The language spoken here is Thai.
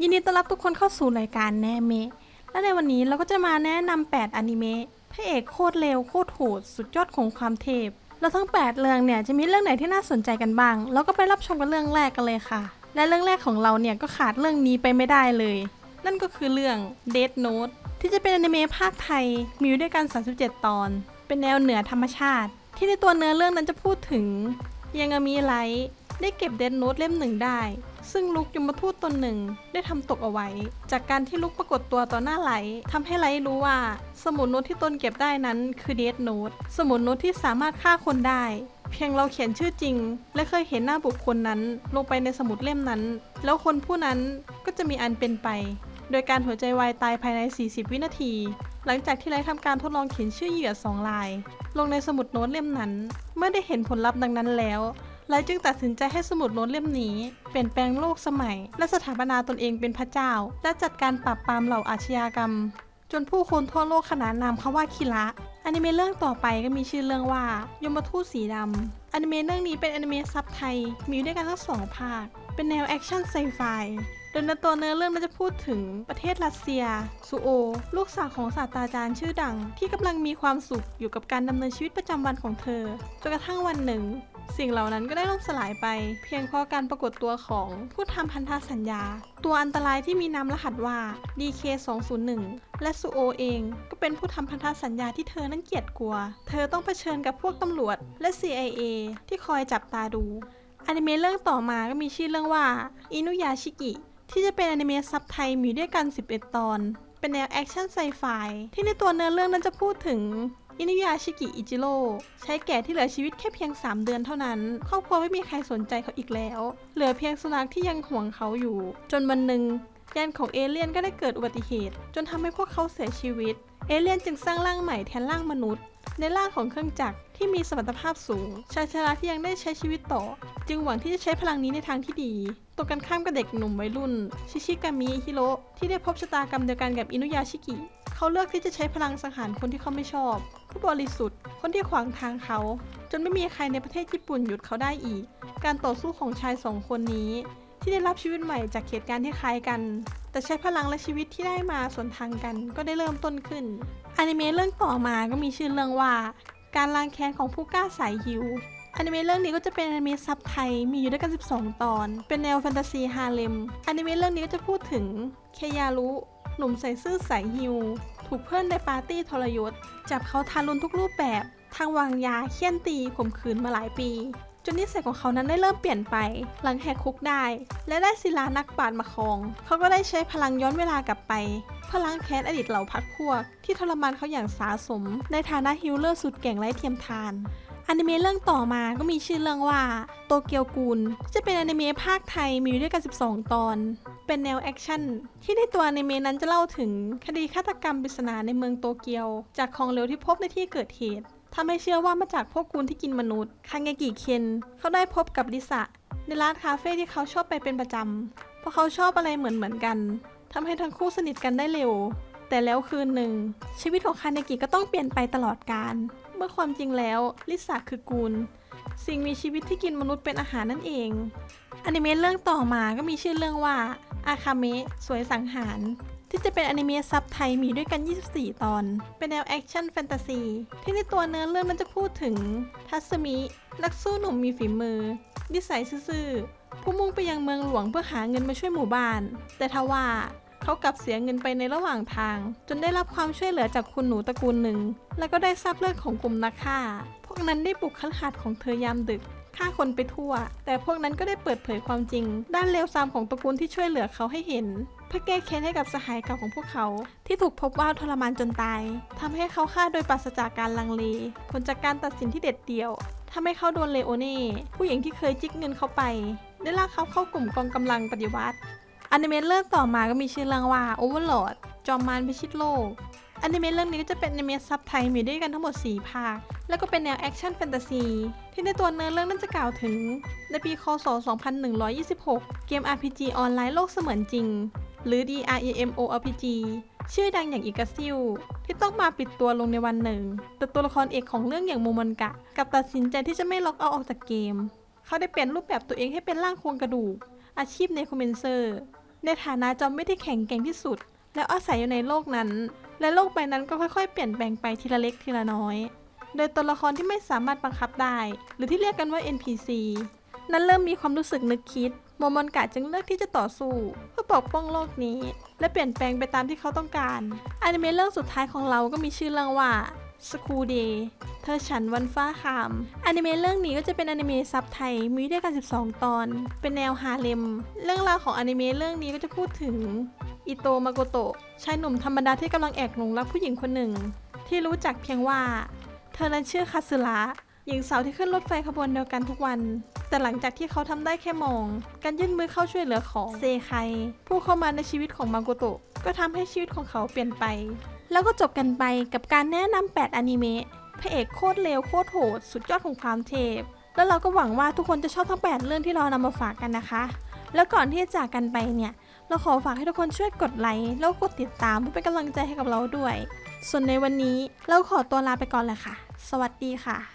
ยินดีต้อนรับทุกคนเข้าสู่รายการแนเมะ และในวันนี้เราก็จะมาแนะนำ8อนิเมะพระเอกโคตรเร็วโคตรโหดสุดยอดของความเทพ แล้วทั้ง 8 เรื่องเนี่ยจะมีเรื่องไหนที่น่าสนใจกันบ้าง เราก็ไปรับชมกันเรื่องแรกกันเลยค่ะ และเรื่องแรกของเราเนี่ยก็ขาดเรื่องนี้ไปไม่ได้เลย นั่นก็คือเรื่อง Death Note ที่จะเป็นอนิเมะภาคไทย มีอยู่ด้วยกัน 37 ตอน เป็นแนวเหนือธรรมชาติ ที่ในตัวเนื้อเรื่องนั้นจะพูดถึงยังมีไลท์ได้เก็บเดนโนตเล่มหนึ่งได้ ซึ่งลุกยมทูตตนหนึ่ง ได้ทำตกเอาไว้ จากการที่ลุกปรากฏตัวต่อหน้าไลท์ทำให้ไลท์รู้ว่า สมุดโน้ตที่ตนเก็บได้นั้นคือเดดโน้ตสมุดโน้ตที่สามารถฆ่าคนได้ เพียงเราเขียนชื่อจริง และเคยเห็นหน้าบุคคลนั้น ลงไปในสมุดเล่มนั้น แล้วคนผู้นั้นก็จะมีอันเป็นไป โดยการหัวใจวายตายภายใน 40 วินาที หลังจากที่ไลท์ทำการทดลองเขียนชื่อเหยื่อสองลาย ลงในสมุดโน้ตเล่มนั้น เมื่อได้เห็นผลลัพธ์ดังนั้นแล้ว ไลท์จึงตัดสินใจให้สมุดโน้ตเล่มนี้ เปลี่ยนแปลงโลกสมัย และสถาปนาตนเองเป็นพระเจ้า และจัดการปราบปรามเหล่าอาชญากรรม จนผู้คนทั่วโลกขนานนามเขาว่าคิระอนิเมะเรื่องต่อไปก็มีชื่อเรื่องว่ายมทูตสีดำอนิเมะเรื่องนี้เป็นอนิเมะซับไทย มีอยู่ด้วยกันทั้งสองภาค เป็นแนวแอคชั่นไซไฟโดยในตัวเนื้อเรื่องมันจะพูดถึงประเทศรัสเซีย ซูโอ ลูกสาวของศาสตราจารย์ชื่อดัง ที่กำลังมีความสุขอยู่กับการดำเนินชีวิตประจำวันของเธอจนกระทั่งวันหนึ่ง สิ่งเหล่านั้นก็ได้ล่มสลายไป เพียงเพราะการปรากฏตัวของผู้ทำพันธสัญญา ตัวอันตรายที่มีนามรหัสว่า DK201 และซูโอเองก็เป็นผู้ทำพันธสัญญาที่เธอนั้นเกลียดกลัว เธอต้องเผชิญกับพวกตำรวจและ CIA ที่คอยจับตาดูอนิเมะเรื่องต่อมาก็มีชื่อเรื่องว่าอินุยาชิกิที่จะเป็นอนิเมะซับไทยมีด้วยกัน 11 ตอน เป็นแนวแอคชั่นไซไฟที่ในตัวเนื้อเรื่องนั้นจะพูดถึง อินุยาชิกิอิจิโร่ใช้แก่ที่เหลือชีวิตแค่เพียง 3 เดือนเท่านั้น ครอบครัวไม่มีใครสนใจเขาอีกแล้ว เหลือเพียงสุนัขที่ยังห่วงเขาอยู่ จนวันหนึ่งยานของเอเลี่ยนก็ได้เกิดอุบัติเหตุ จนทำให้พวกเขาเสียชีวิต เอเลี่ยนจึงสร้างร่างใหม่แทนร่างมนุษย์ ในร่างของเครื่องจักรที่มีสมรรถภาพสูง ชายชราที่ยังได้ใช้ชีวิตต่อ จึงหวังที่จะใช้พลังนี้ในทางที่ดีตรงกันข้ามกับเด็กหนุ่มวัยรุ่น ชิชิกามิฮิโร่ที่ได้พบชะตากรรมเดียวกันกับอินุยาชิกิ เขาเลือกที่จะใช้พลังสังหารคนที่เขาไม่ชอบผู้บริสุทธิ์ คนที่ขวางทางเขา จนไม่มีใครในประเทศญี่ปุ่นหยุดเขาได้อีก การต่อสู้ของชายสองคนนี้ ที่ได้รับชีวิตใหม่จากเหตุการณ์ที่คล้ายกัน แต่ใช้พลังและชีวิตที่ได้มาส่วนทางกันก็ได้เริ่มต้นขึ้นอนิเมะเรื่องต่อมาก็มีชื่อเรื่องว่า การล้างแค้นของผู้กล้าสายฮิวอนิเมะเรื่องนี้ก็จะเป็นอนิเมะซับไทยมีอยู่ด้วยกัน 12 ตอน เป็นแนวแฟนตาซีฮาเลมอนิเมะเรื่องนี้ก็จะพูดถึงเคยารุ หนุ่มใส่ซื่อสายฮิว ถูกเพื่อนในปาร์ตี้ทรยศ จับเขาทารุณทุกรูปแบบ ทางวางยาเคี่ยนตีข่มขืนมาหลายปี จนนิสัยของเขานั้นได้เริ่มเปลี่ยนไป หลังแหกคุกได้ และได้ศิลานักปราชญ์มาครอง เขาก็ได้ใช้พลังย้อนเวลากลับไปเพื่อล้างแค้นอดีตเหล่าพักพวก ที่ทรมานเขาอย่างสาสม ในฐานะฮิลเลอร์สุดเก่งไร้เทียมทานอนิเมะเรื่องต่อมาก็มีชื่อเรื่องว่าโตเกียวกูล จะเป็นอนิเมะภาคไทยมีอยู่ด้วยกัน 12 ตอน เป็นแนวแอคชั่น ที่ในตัวอนิเมะนั้นจะเล่าถึงคดีฆาตกรรมปริศนาในเมืองโตเกียว จากของเหลวที่พบในที่เกิดเหตุทำให้เชื่อว่ามาจากพวกกูลที่กินมนุษย์คังเงกิเคนเขาได้พบกับลิสะในร้านคาเฟ่ที่เขาชอบไปเป็นประจำเพราะเขาชอบอะไรเหมือนเหมือนกันทำให้ทั้งคู่สนิทกันได้เร็ว แต่แล้วคืนหนึ่ง ชีวิตของคาเนกิก็ต้องเปลี่ยนไปตลอดกาลเมื่อความจริงแล้วลิสาคือกูล สิ่งมีชีวิตที่กินมนุษย์เป็นอาหารนั่นเองอนิเมะเรื่องต่อมาก็มีชื่อเรื่องว่า อาคาเมะสวยสังหาร ที่จะเป็นอนิเมะซับไทยมีด้วยกัน 24 ตอน เป็นแนวแอคชั่นแฟนตาซี ที่ในตัวเนื้อเรื่องมันจะพูดถึง ทัศมิ นักสู้หนุ่มมีฝีมือนิสัยซื่อผู้มุ่งไปยังเมืองหลวงเพื่อหาเงินมาช่วยหมู่บ้าน แต่ทว่าเขากลับเสียเงินไปในระหว่างทาง จนได้รับความช่วยเหลือจากคุณหนูตระกูลหนึ่ง แล้วก็ได้ทราบเรื่องของกลุ่มนักฆ่า พวกนั้นได้บุกคฤหาสน์ของเธอยามดึก ฆ่าคนไปทั่ว แต่พวกนั้นก็ได้เปิดเผยความจริง ด้านเลวทรามของตระกูลที่ช่วยเหลือเขาให้เห็นเพื่อแก้แค้นให้กับสหายเก่าของพวกเขา ที่ถูกพบว่าทรมานจนตายทำให้เขาฆ่าโดยปราศจากการลังเลผลจากการตัดสินที่เด็ดเดี่ยวทำให้เขาโดนเลโอเน่ผู้หญิงที่เคยจิกเงินเขาไป ได้ลากเขาเข้ากลุ่มกองกำลังปฏิวัติอนิเมะเรื่องต่อมาก็มีชื่อเรื่องว่า Overlord จอมมารพิชิตโลก อนิเมะเรื่องนี้ก็จะเป็นอนิเมะซับไทยมีด้วยกันทั้งหมด 4 ภาค แล้วก็เป็นแนวแอคชั่นแฟนตาซีที่ในตัวเนื้อเรื่องนั้นจะกล่าวถึง ในปีคศ 2126 เกม RPG ออนไลน์โลกเสมือนจริง หรือ DRAMORPG ชื่อดังอย่างอิกาซิลที่ต้องมาปิดตัวลงในวันหนึ่ง แต่ตัวละครเอกของเรื่องอย่างโมมอนกะกับตัดสินใจที่จะไม่ล็อกเอาออกจากเกม เขาได้เปลี่ยนรูปแบบตัวเองให้เป็นร่างโครงกระดูก อาชีพในคอมเมนเซอร์ ในฐานะจอมไม่ที่แข็งแกร่งที่สุด แล้วอาศัยอยู่ในโลกนั้น และโลกใบนั้นก็ค่อยๆ เปลี่ยนแปลงไปทีละเล็กทีละน้อย โดยตัวละครที่ไม่สามารถบังคับได้ หรือที่เรียกกันว่า NPC นั้นเริ่มมีความรู้สึกนึกคิด โมมอนกะจึงเลือกที่จะต่อสู้ เพื่อปกป้องโลกนี้ และเปลี่ยนแปลงไปตามที่เขาต้องการอนิเมะเรื่องสุดท้ายของเราก็มีชื่อเรื่องว่า School Day เธอฉันวันฟ้าคามอนิเมะเรื่องนี้ก็จะเป็นอนิเมะซับไทย มีด้วยกัน 12 ตอน เป็นแนวฮาเลม เรื่องราวของอนิเมะเรื่องนี้ก็จะพูดถึง อิโตมาโกโตะชายหนุ่มธรรมดาที่กำลังแอบหลงรักผู้หญิงคนหนึ่ง ที่รู้จักเพียงว่า เธอนั้นชื่อคาสึระหญิงสาวที่ขึ้นรถไฟขบวนเดียวกันทุกวัน แต่หลังจากที่เขาทำได้แค่มอง การยื่นมือเข้าช่วยเหลือของเซไคผู้เข้ามาในชีวิตของมาโกโตะก็ทำให้ชีวิตของเขาเปลี่ยนไป แล้วก็จบกันไปกับการแนะนำ8อนิเมะพระเอกโคตรเลวโคตรโหด สุดยอดของความเทพ แล้วเราก็หวังว่าทุกคนจะชอบทั้ง8เรื่องที่เรานำมาฝากกันนะคะ แล้วก่อนที่จะจากกันไปเนี่ย เราขอฝากให้ทุกคนช่วยกดไลค์แล้วกดติดตามเพื่อเป็นกำลังใจให้กับเราด้วย ส่วนในวันนี้เราขอตัวลาไปก่อนเลยค่ะ สวัสดีค่ะ